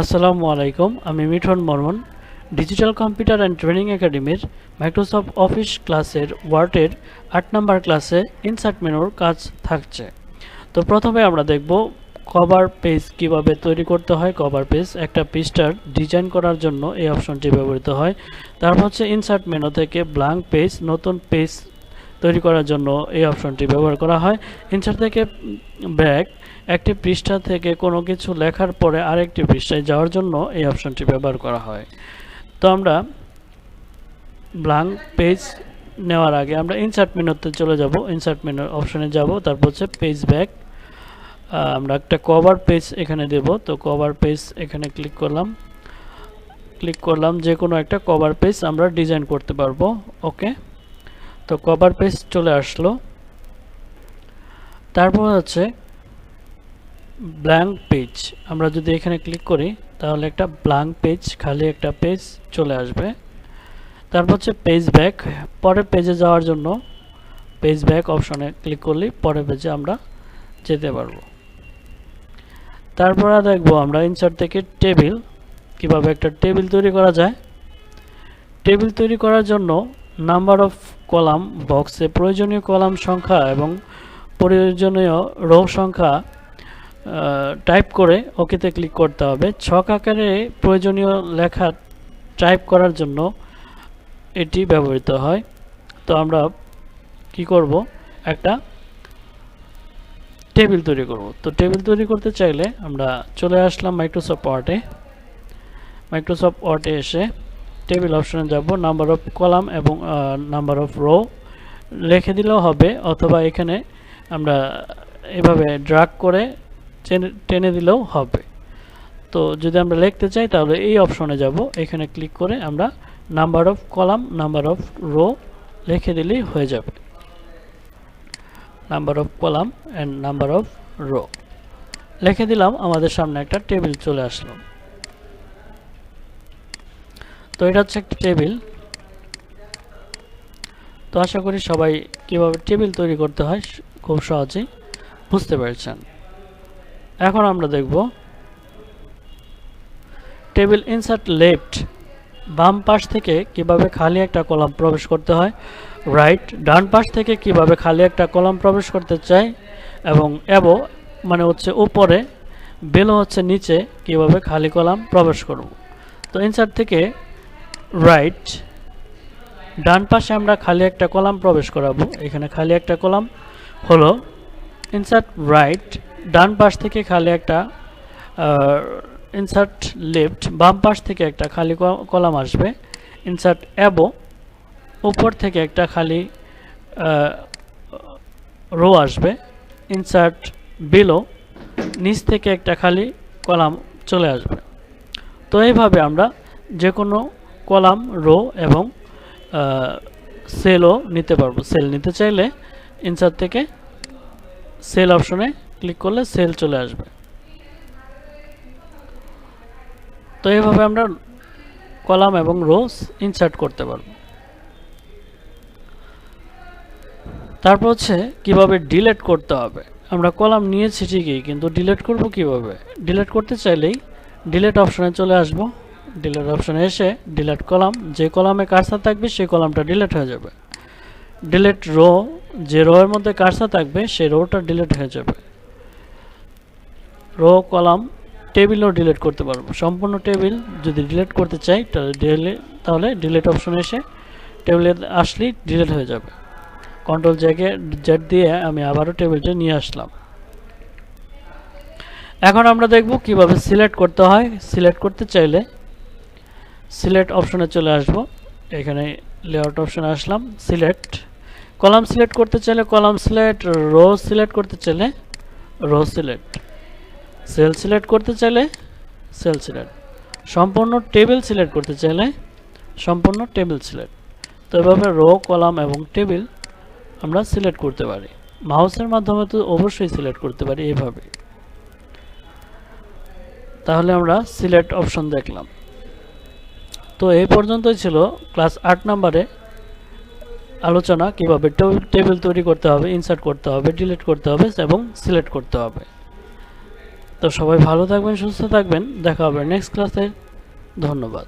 আসসালামু আলাইকুম, আমি Mithun Barman digital computer and training একাডেমির মাইক্রোসফট অফিস ক্লাসের ওয়ার্ডের আট নম্বর ক্লাসে ইনসার্ট মেনুর কাজ থাকছে। তো প্রথমে আমরা দেখব কভার পেজ কীভাবে তৈরি করতে হয়। কভার পেজ একটা পৃষ্ঠার ডিজাইন করার জন্য এই অপশনটি ব্যবহৃত হয়। তারপর হচ্ছে ইনসার্ট মেনু থেকে ব্লাঙ্ক পেজ নতুন পেজ তৈরি করার জন্য এই অপশনটি ব্যবহার করা হয়। ইনসার্ট থেকে ব্যাক একটি পৃষ্ঠা থেকে কোনো কিছু লেখার পরে আরেকটি পৃষ্ঠায় যাওয়ার জন্য এই অপশনটি ব্যবহার করা হয়। তো আমরা ব্ল্যাঙ্ক পেজ নেওয়ার আগে আমরা ইনসার্ট মেনুতে চলে যাব। ইনসার্ট মেনু অপশনে যাব, তারপর হচ্ছে পেজ ব্যাক আমরা একটা কভার পেজ এখানে দেব। তো কভার পেজ এখানে ক্লিক করলাম। ক্লিক করলাম যে কোনো একটা কভার পেজ আমরা ডিজাইন করতে পারব। ওকে তো কভার পেজ চলে আসলো। তারপর হচ্ছে ব্ল্যাঙ্ক পেজ আমরা যদি এখানে ক্লিক করি, তাহলে একটা ব্ল্যাঙ্ক পেজ খালি একটা পেজ চলে আসবে। তারপর হচ্ছে পেজ ব্যাক পরের পেজে যাওয়ার জন্য পেজ ব্যাক অপশনে ক্লিক করলেই পরের পেজে আমরা যেতে পারব। তারপরে দেখব আমরা ইনসার্ট থেকে টেবিল কীভাবে একটা টেবিল তৈরি করা যায়। টেবিল তৈরি করার জন্য নাম্বার অফ কলাম বক্সে প্রয়োজনীয় কলাম সংখ্যা এবং প্রয়োজনীয় রো সংখ্যা টাইপ করে ওকেতে ক্লিক করতে হবে। ছক আকারে প্রয়োজনীয় লেখা টাইপ করার জন্য এটি ব্যবহৃত হয়। তো আমরা কি করব? একটা টেবিল তৈরি করব। তো টেবিল তৈরি করতে চাইলে আমরা চলে আসলাম মাইক্রোসফট ওয়ার্ডে মাইক্রোসফট ওয়ার্ডে এসে টেবিল অপশনে যাব নাম্বার অফ কলাম এবং নাম্বার অফ রো লিখে দিলেও হবে, অথবা এখানে আমরা এভাবে ড্রাগ করে টেনে দিলেও হবে। তো যদি আমরা লিখতে চাই, তাহলে এই অপশনে যাব। এখানে ক্লিক করে আমরা number of column number of row লিখে দিলেই হয়ে যাবে। Number of column and number of row লিখে দিলাম, আমাদের সামনে একটা টেবিল চলে আসলো। তো এটা হচ্ছে একটা টেবিল তো আশা করি সবাই কীভাবে টেবিল তৈরি করতে হয় খুব সহজেই বুঝতে পেরেছেন। এখন আমরা দেখব টেবিল ইনসার্ট লেফট বাম পাশ থেকে কীভাবে খালি একটা কলাম প্রবেশ করতে হয় রাইট ডান পাশ থেকে কীভাবে খালি একটা কলাম প্রবেশ করতে চাই এবং এবো মানে হচ্ছে উপরে বেলো হচ্ছে নিচে কীভাবে খালি কলাম প্রবেশ করব। তো ইনসার্ট থেকে রাইট ডান পাশে আমরা খালি একটা কলাম প্রবেশ করাবো। এখানে খালি একটা কলাম হলো ইনসার্ট রাইট ডান পাশ থেকে খালি একটা ইনসার্ট লেফট বাম পাশ থেকে একটা খালি কলাম আসবে। ইনসার্ট অ্যাবো উপর থেকে একটা খালি রো আসবে। ইনসার্ট বিলো নিচ থেকে একটা খালি কলাম চলে আসবে। তো এইভাবে আমরা যে কোনো কলাম, রো এবং সেলও নিতে পারব। সেল নিতে চাইলে ইনসার্ট থেকে সেল অপশনে ক্লিক করলে সেল চলে আসবে। তো এইভাবে আমরা কলাম এবং রোস ইনসার্ট করতে পারব। তারপর হচ্ছে কীভাবে ডিলেট করতে হবে? আমরা কলাম নিয়েছি ঠিকই, কিন্তু ডিলেট করব কীভাবে? ডিলেট করতে চাইলেই ডিলেট অপশনে চলে আসব। ডিলেট অপশানে এসে ডিলেট কলাম যে কলামে কারসার থাকবে, সেই কলামটা ডিলেট হয়ে যাবে। ডিলেট রো যে রো এর মধ্যে কারসা থাকবে, সেই রোটা ডিলেট হয়ে যাবে। রো কলাম টেবিলও ডিলিট করতে পারব। সম্পূর্ণ টেবিল যদি ডিলিট করতে চাই, তাহলে তাহলে ডিলেট অপশানে এসে টেবিলে আসলেই ডিলেট হয়ে যাবে। কন্ট্রোল জ্যাকে জেড দিয়ে আমি আবারও টেবিলটা নিয়ে আসলাম। এখন আমরা দেখব কীভাবে সিলেক্ট করতে হয়। সিলেক্ট করতে চাইলে সিলেক্ট অপশনে চলে আসব। এখানে লেআউট অপশনে আসলাম সিলেক্ট কলাম সিলেক্ট করতে চাইলে কলাম সিলেক্ট রো সিলেক্ট করতে চাইলে রো সিলেক্ট সেল সিলেক্ট করতে চাইলে সেল সিলেক্ট সম্পূর্ণ টেবিল সিলেক্ট করতে চাইলে সম্পূর্ণ টেবিল সিলেক্ট তো এভাবে রো কলাম এবং টেবিল আমরা সিলেক্ট করতে পারি। মাউসের মাধ্যমে তো অবশ্যই সিলেক্ট করতে পারি এইভাবে তাহলে আমরা সিলেক্ট অপশন দেখলাম। তো এই পর্যন্তই ছিল ক্লাস আট নাম্বারে। আলোচনা কীভাবে টেবিল তৈরি করতে হবে ইনসার্ট করতে হবে ডিলিট করতে হবে এবং সিলেক্ট করতে হবে। তো সবাই ভালো থাকবেন, সুস্থ থাকবেন, দেখা হবে নেক্সট ক্লাসে ধন্যবাদ।